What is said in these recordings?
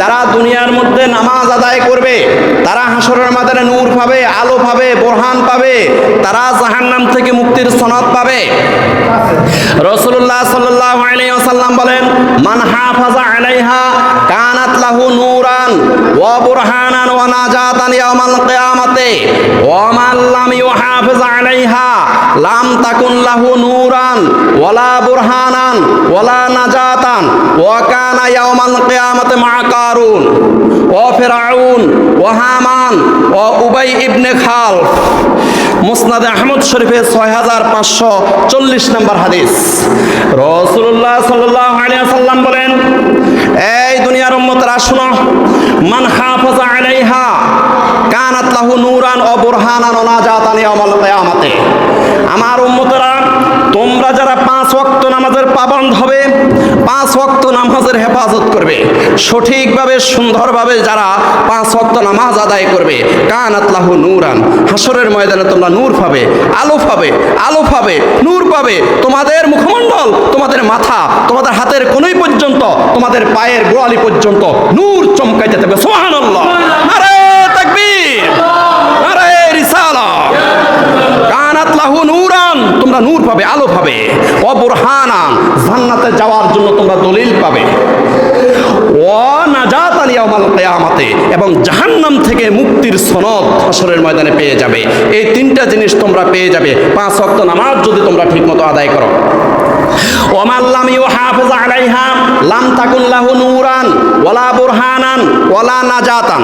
যারা দুনিয়ার মধ্যে নামাজ আদায় করবে, তারা হাসরের মাদারে নূর পাবে, আলো পাবে, বোরহান পাবে, তারা জাহান্নাম থেকে মুক্তির সনদ পাবে। রসুল্লাহ সাল্লাহ আলাইসাল্লাম বলেন, মান হাফাজা আলাইহা কানাত লাহু নূরান ওয়া ওয়া নাজাতান ইয়াউমাল কিয়ামাতে, ওয়া ইউহাফিজ আলাইহা লাম তাকুন লাহু নূরান ওয়ালা বুরহানান ওয়ালা নাজাতান ওয়া কানা ইয়াউমাল কিয়ামাতে কারুন ও ফেরাউন, ও হামান, ও উবাই ইবনে খাল। মুসনাদ আহমদ শরীফের ছয় হাজার পাঁচশো চল্লিশ নম্বর হাদিস। রসুল্লাহ সাল্লাহ সাল্লাম বলেন, এই দুনিয়ার উম্মতরা, শুনো, মান হাফজা আলাইহা কানাত লাহু নূরান ও বুরহানান ও নাজাতান ইয়াউমাল কিয়ামাতে। আমার উম্মতরা, তোমরা যারা পাঁচ ওয়াক্ত নামাজের পাবন্দ হবে, পাঁচ ওয়াক্ত নামাজের হেফাজত করবে। সঠিকভাবে, সুন্দরভাবে যারা পাঁচ ওয়াক্ত নামাজ আদায় করবে, কানাত লাহু নূরান। হাসরের ময়দানে তোমরা নূর পাবে, আলো পাবে আলো পাবে, নূর পাবে। তোমাদের মুখমণ্ডল, তোমাদের মাথা, তোমাদের হাতের কোনই পর্যন্ত, তোমাদের পায়ের গোড়ালি পর্যন্ত নূর চমকাইতে থাকবে। সুবহানাল্লাহ। তোমরা নূর পাবে, আলো পাবে। অবরহানা, জান্নাতে যাওয়ার জন্য তোমরা দলিল পাবে। এবং জাহান্নাম থেকে মুক্তির সনদ হাসরের ময়দানে পেয়ে যাবে। এই তিনটা জিনিস তোমরা পেয়ে যাবে। পাঁচ অক্ত নামাজ যদি তোমরা ঠিকমতো আদায় করো। ওমান লাম ইউহাফিজ আলাইহা লাম তাকুন লাহু নূরান ওয়ালা বুরহানান ওয়ালা নাজাতান।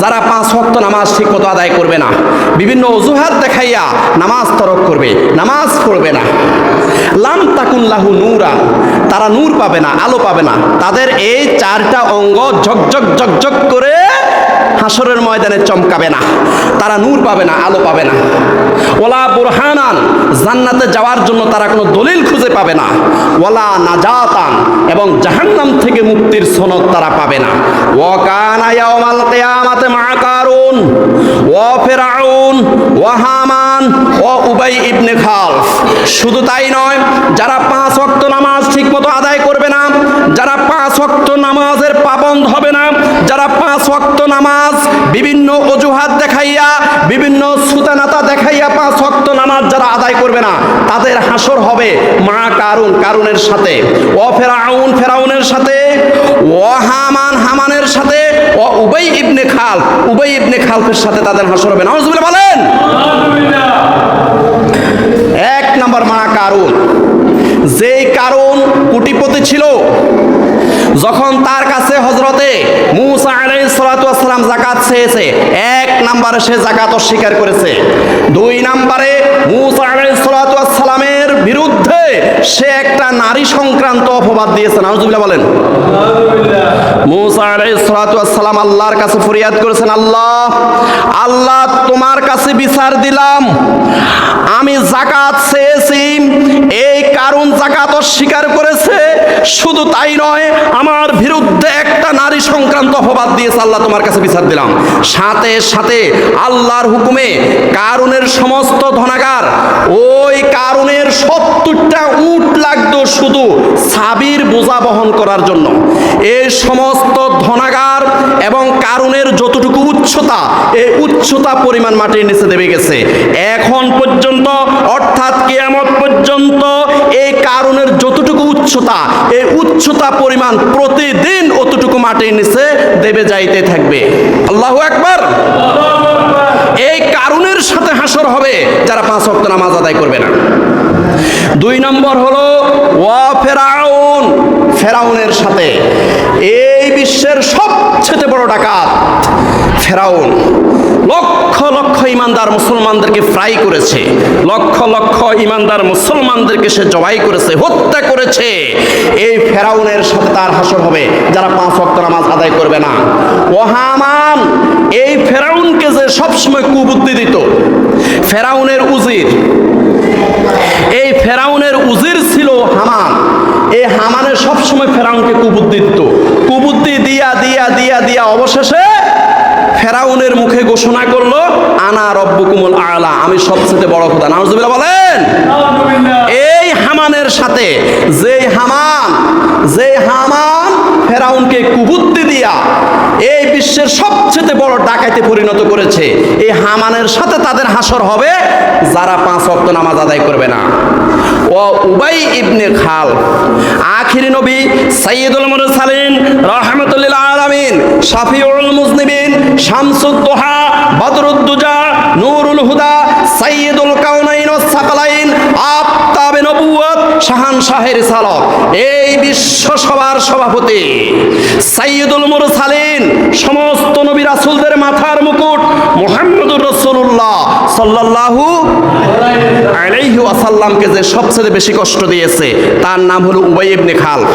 যারা পাঁচ ওয়াক্ত নামাজ ঠিকমতো আদায় করবে না, বিভিন্ন অজুহাত দেখাইয়া নামাজ তরক করবে, নামাজ পড়বে না। লাম তাকুন লাহু নূরান, তারা নূর পাবে না, আলো পাবে না। তাদের এই চারটা অঙ্গ ঝকঝক ঝকঝক করে হাসরের ময়দানে চমকাবে না। তারা নূর পাবে না, আলো পাবে না। ওলা বুরহানান, জান্নাতে যাওয়ার জন্য তারা কোনো দলিল খুঁজে পাবে না। ওলা নাজাতান, এবং জাহান্নাম থেকে মুক্তির সনদ তারা পাবে না। ও কানা ইয়াউমাল কিয়ামাতে মা কারুন ও ফিরআউন ও হামান, ও উবাই ইবনে খালফ। শুধু তাই নয়, যারা পাঁচ ওয়াক্ত নামাজ ঠিকমতো আদায় করবে না, যারা পাঁচ ওয়াক্ত নামাজের না যারা পাঁচ ওয়াক্ত নামাজ, বিভিন্ন অজুহাত দেখাইয়া, বিভিন্ন সুতানাতা দেখাইয়া পাঁচ ওয়াক্ত নামাজ যারা আদায় করবে না, তাদের হাসর হবে মা কারুন কারুনের সাথে, ও ফেরাউন ফেরাউনের সাথে, ও হামান হামানের সাথে, ও উবাই ইবনে খাল, উবাই ইবনে খালফের সাথে তাদের হাসর হবে নাউজুবিল্লাহ বলেন। এক নম্বর মা কারুন। যেই কারণ কুটিপতি ছিল, যখন তার মুসা আলাই সালাম জাকাত চেয়েছে। এক নাম্বারে সে জাকাত অস্বীকার করেছে। দুই নাম্বারে মুসা আলাই সালামের বিরুদ্ধে সে একটা নারী সংক্রান্ত অপবাদ দিয়েছে। নাউজুবিল্লাহ বলেন। মুসা আলাই সালাম আল্লাহর কাছে ফরিয়াদ করেছেন আল্লাহ আল্লাহ তোমার কাছে বিচার দিলাম। আমি জাকাত চেয়েছি এই কারণ জাকাত অস্বীকার করেছে। শুধু তাই নয়, আমার বিরুদ্ধে একটা নারী সংক্রান্ত অপবাদ দিয়েছে আল্লাহ তোমার কাছে বিচার দিলাম। সাথে সাথে আল্লাহর হুকুমে কারুনের সমস্ত ধনাগার, ওই কারণের সত্তরটা উট লাগতো শুধু সাবির বোঝা বহন করার জন্য। এই সমস্ত ধনাগার এবং কারণের যতটুকু উচ্চতা এই উচ্চতা পরিমাণ মাটির নিচে দেবে গেছে। এখন পর্যন্ত, অর্থাৎ কিয়ামত পর্যন্ত এই কারণের যতটুকু উচ্চতা, এই উচ্চতা পরিমাণ প্রতিদিন অতটুকু মাটির নিচে দেবে যাইতে থাকবে। আল্লাহ একবার এই কারণের সাথে হাসর হবে যারা পাঁচ ওয়াক্ত নামাজ আদায় করবে না। দুই নম্বর হলো, ওয়া ফেরাউন, ফেরাউনের সাথে। এই বিশ্বের সবচেয়ে বড় ডাকাত ফেরাউন। লক্ষ লক্ষ ইমানদার মুসলমানদেরকে ফ্রাই করেছে, লক্ষ লক্ষ ইমানদার মুসলমানদেরকে সে জবাই করেছে, হত্যা করেছে। এই ফেরাউনের সাথে তার হাসর হবে, যারা পাঁচ ওয়াক্ত নামাজ আদায় করবে না। ওহামান এই ফেরাউনকে যে সবসময় কুবুদ্ধি দিত, ফেরাউনের উজির, এই ফেরাউনের উজির ছিল হামান। এই হামানের সবসময় ফেরাউনকে কুবুদ্ধি দিত। কুবুদ্ধি দিয়া দিয়া দিয়া দিয়া অবশেষে ফেরাউনের মুখে ঘোষণা করল, আনা রব্বুকুমুল আলা আমি সবচেয়ে বড় খোদা। নাউজুবিল্লাহ বলেন, এই হামানের সাথে যে হামান যে হামান ফেরাউনকে কুবুদ্ধি দিয়া এই বিশ্বের সবচেয়ে বড় ডাকাইতে পরিণত করেছে, এই হামানের সাথে তাদের হাসর হবে, যারা পাঁচ ওয়াক্ত নামাজ আদায় করবে না। ও উবাই ইবনে খাল, আখিরি নবী সাইয়্যিদুল মুরসালিন রাহমাতুল্লিল আলামিন, শাফিউল মুজনিবিন শামসুদ্দোহা বদরুদ্দুজা নূরুল হুদা, সাইয়্যিদুল কাউনাইন ও সাকালাইন, আফতাবে নবুয়ত শাহান শাহের সালক। এই বিশ্ব সভার সভাপতি সাইয়্যিদুল মুরসালিন, সমস্ত নবী রাসূলদের মাথার মুকুট মুহাম্মদুর রাসূলুল্লাহ সাল্লাল্লাহু আলাইহি ওয়াসাল্লামকে যে সবচেয়ে বেশি কষ্ট দিয়েছে, তার নাম হলো উবাই ইবনে খালফ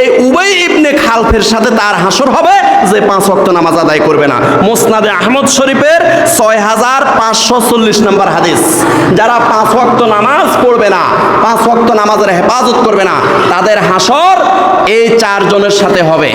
এই উবাই ইবনে খালফের সাথে তার হাসর হবে যে পাঁচ ওয়াক্ত নামাজ আদায় করবে না। মোসনাদে আহমদ শরীফের ছয় হাজার পাঁচশো চল্লিশ নম্বর হাদিস। যারা পাঁচ ওয়াক্ত নামাজ পড়বে না, পাঁচ ওয়াক্ত নামাজের হেফাজত করবে না, তাদের হাসর এই চারজনের সাথে হবে।